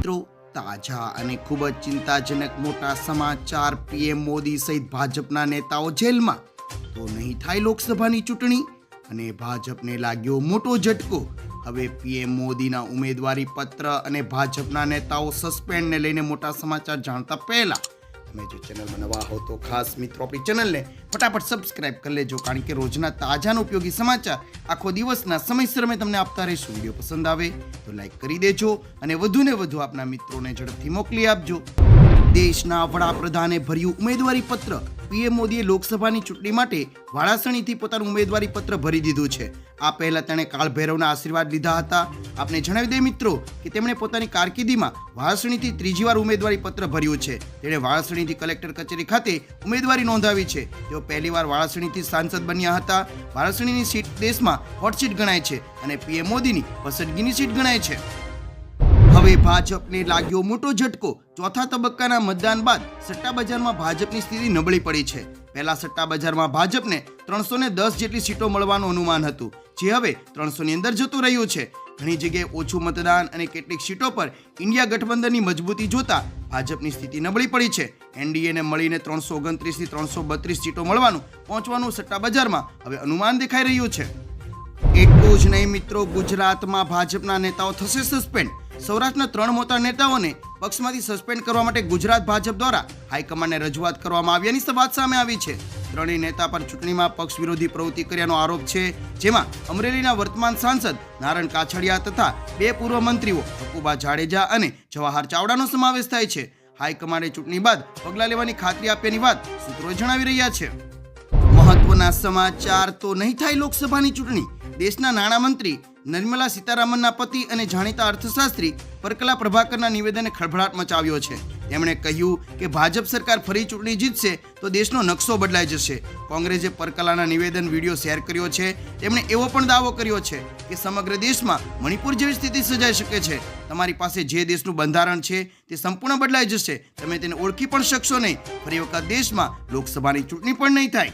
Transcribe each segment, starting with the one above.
મિત્રો, તાજા અને ખૂબ જ ચિંતાજનક મોટા સમાચાર પીએમ મોદી સહિત ભાજપના નેતાઓ જેલમાં. તો નહીં થાય લોકસભાની ચૂંટણી? અને ભાજપને લાગ્યો મોટો ઝટકો. હવે પીએમ મોદીના ઉમેદવારી પત્ર અને ભાજપના નેતાઓ સસ્પેન્ડને લઈને મોટા સમાચાર જાણતા પહેલા તમે જો ચેનલમાં નવા હો તો ખાસ મિત્રો આપણી ચેનલને ફટાફટ સબસ્ક્રાઇબ કરી લેજો, કારણ કે રોજના તાજાનો ઉપયોગી સમાચાર આખો દિવસના સમયસર અમે તમને આપતા રહીશું. વીડિયો પસંદ આવે તો લાઇક કરી દેજો અને વધુને વધુ આપના મિત્રોને ઝડપથી મોકલી આપજો. દેશના વડાપ્રધાને ભર્યું ઉમેદવારી પત્ર પીએમ મોદીએ લોકસભાની ચૂંટણી માટે વાળાસણીથી પોતાનું ઉમેદવારી પત્ર ભરી દીધું છે. આ પહેલા તેણે કાળભૈરવના આશીર્વાદ લીધા હતા. આપને જણાવી દઈએ મિત્રો કે તેમણે પોતાની કારકિર્દીમાં વાળાસણીથી ત્રીજી વાર ઉમેદવારી પત્ર ભર્યું છે. તેણે વાળાસણીથી કલેક્ટર કચેરી ખાતે ઉમેદવારી નોંધાવી છે. તેઓ પહેલીવાર વાળાસણીથી સાંસદ બન્યા હતા. વાળાસણીની સીટ દેશમાં હોટ સીટ ગણાય છે અને પીએમ મોદીની પસંદગીની સીટ ગણાય છે. હવે ભાજપને લાગ્યો મોટો ઝટકો. ચોથા તબક્કાના મતદાન બાદ સટ્ટા બજારમાં ભાજપની સ્થિતિ નબળી પડી છે. પહેલા સટ્ટા બજારમાં ભાજપને ત્રણસો ને દસ જેટલી સીટો મળવાનું અનુમાન હતું. જે હવે ત્રણસો ની અંદર જતું રહ્યું છે. ઘણી જગ્યાએ ઓછું મતદાન અને કેટલીક સીટો પર ઇન્ડિયા ગઠબંધનની મજબૂતી જોતા ભાજપની સ્થિતિ નબળી પડી છે. એનડીએને મળીને ત્રણસો ઓગણત્રીસથી ત્રણસો બત્રીસ સીટો મળવાનું, પહોંચવાનું સટ્ટા બજારમાં હવે અનુમાન દેખાઈ રહ્યું છે. એટલું જ નહીં મિત્રો, ગુજરાતમાં ભાજપના નેતાઓ થશે સસ્પેન્ડ. સૌરાષ્ટ્રના ત્રણ મોટા નેતાઓને પક્ષમાંથી સસ્પેન્ડ કરવા માટે ગુજરાત ભાજપ દ્વારા હાઈકમાન્ડને રજૂઆત કરવામાં આવ્યાની વાત સામે આવી છે. ત્રણેય નેતા પર ચૂંટણીમાં પક્ષ વિરોધી પ્રવૃત્તિ કર્યાનો આરોપ છે, જેમાં અમરેલીના વર્તમાન સાંસદ નારણ કાછડિયા તથા બે પૂર્વ મંત્રીઓ હકુબા જાડેજા અને જવાહર ચાવડાનો સમાવેશ થાય છે. હાઈકમાન્ડે ચૂંટણી બાદ પગલાં લેવાની ખાતરી આપ્યાની વાત સૂત્રો જણાવી રહ્યા છે. મહત્વના સમાચાર તો નહીં થાય લોકસભાની ચૂંટણી દેશના નાણામંત્રી નિર્મલા સીતારામનના પતિ અને જાણીતા અર્થશાસ્ત્રી પરકલા પ્રભાકરના નિવેદને ખળભળાટ મચાવ્યો છે. તેમણે કહ્યું કે ભાજપ સરકાર ફરી ચૂંટણી જીતશે તો દેશનો નકશો બદલાઈ જશે. કોંગ્રેસે પરકલાના નિવેદન વીડિયો શેર કર્યો છે. તેમણે એવો પણ દાવો કર્યો છે કે સમગ્ર દેશમાં મણિપુર જેવી સ્થિતિ સર્જાઈ શકે છે. તમારી પાસે જે દેશનું બંધારણ છે તે સંપૂર્ણ બદલાઈ જશે. તમે તેને ઓળખી પણ શકશો નહીં. ફરી વખત દેશમાં લોકસભાની ચૂંટણી પણ નહીં થાય.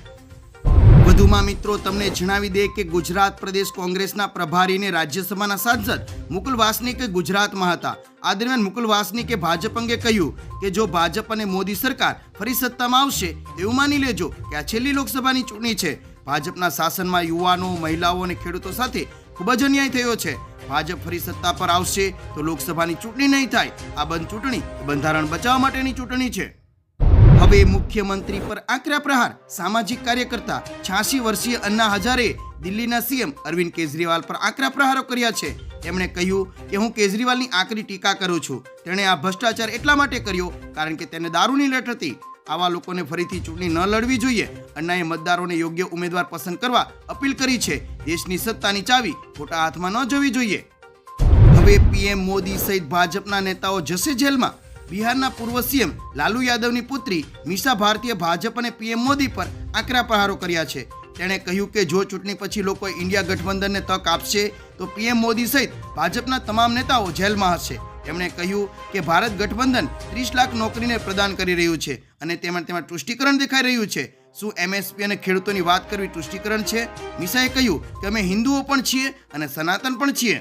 વધુમાં મિત્રો, તમને જણાવી દે કે ગુજરાત પ્રદેશ કોંગ્રેસના પ્રભારીને રાજ્યસભાના સાંસદ મુકુલ વાસનિક ગુજરાતમાં હતા. આ દરમિયાન મુકુલ વાસનિકે ભાજપ અંગે કહ્યું કે જો ભાજપ અને મોદી સરકાર ફરી સત્તામાં આવશે, એવું માની લેજો કે આ છેલ્લી લોકસભાની ચૂંટણી છે. ભાજપના શાસનમાં યુવાનો, મહિલાઓ અને ખેડૂતો સાથે ખૂબ જ અન્યાય થયો છે. ભાજપ ફરી સત્તા પર આવશે તો લોકસભાની ચૂંટણી નહીં થાય. આ બંધ ચૂંટણી બંધારણ બચાવવા માટેની ચૂંટણી છે. હવે મુખ્યમંત્રી પર આકરા પ્રહાર. સામાજિક કાર્યકર્તા છ્યાસી વર્ષીય અન્ના હજારે દિલ્હીના સીએમ અરવિંદ કેજરીવાલ પર આકરા પ્રહારો કર્યા છે. તેમણે કહ્યું કે હું કેજરીવાલની આકરી ટીકા કરું છું. તેણે આ ભ્રષ્ટાચાર એટલા માટે કર્યો કારણ કે તેને દારૂની લટ હતી. આવા લોકોને ફરીથી ચૂંટણી ન લડવી જોઈએ. અન્નાએ મતદારોને યોગ્ય ઉમેદવાર પસંદ કરવા અપીલ કરી છે. દેશની સત્તાની ચાવી ખોટા હાથમાં ન જવી જોઈએ. હવે પીએમ મોદી સહિત ભાજપના નેતાઓ જશે જેલમાં. બિહારના પૂર્વ સીએમ લાલુ યાદવની પુત્રી મીશા ભારતીય ભાજપ અને પીએમ મોદી પર આકરા પ્રહારો કર્યા છે. તેણે કહ્યું કે જો ચૂંટણી પછી લોકો ઇન્ડિયા ગઠબંધનને તક આપશે, તો પીએમ મોદી સહિત ભાજપના તમામ નેતાઓ જેલમાં હશે. તેમણે કહ્યું કે ભારત ગઠબંધન ત્રીસ લાખ નોકરીને પ્રદાન કરી રહ્યું છે અને તેમાં તેમાં તુષ્ટિકરણ દેખાઈ રહ્યું છે. શું એમએસપી અને ખેડૂતોની વાત કરવી તુષ્ટિકરણ છે? મિશાએ કહ્યું કે અમે હિન્દુઓ પણ છીએ અને સનાતન પણ છીએ.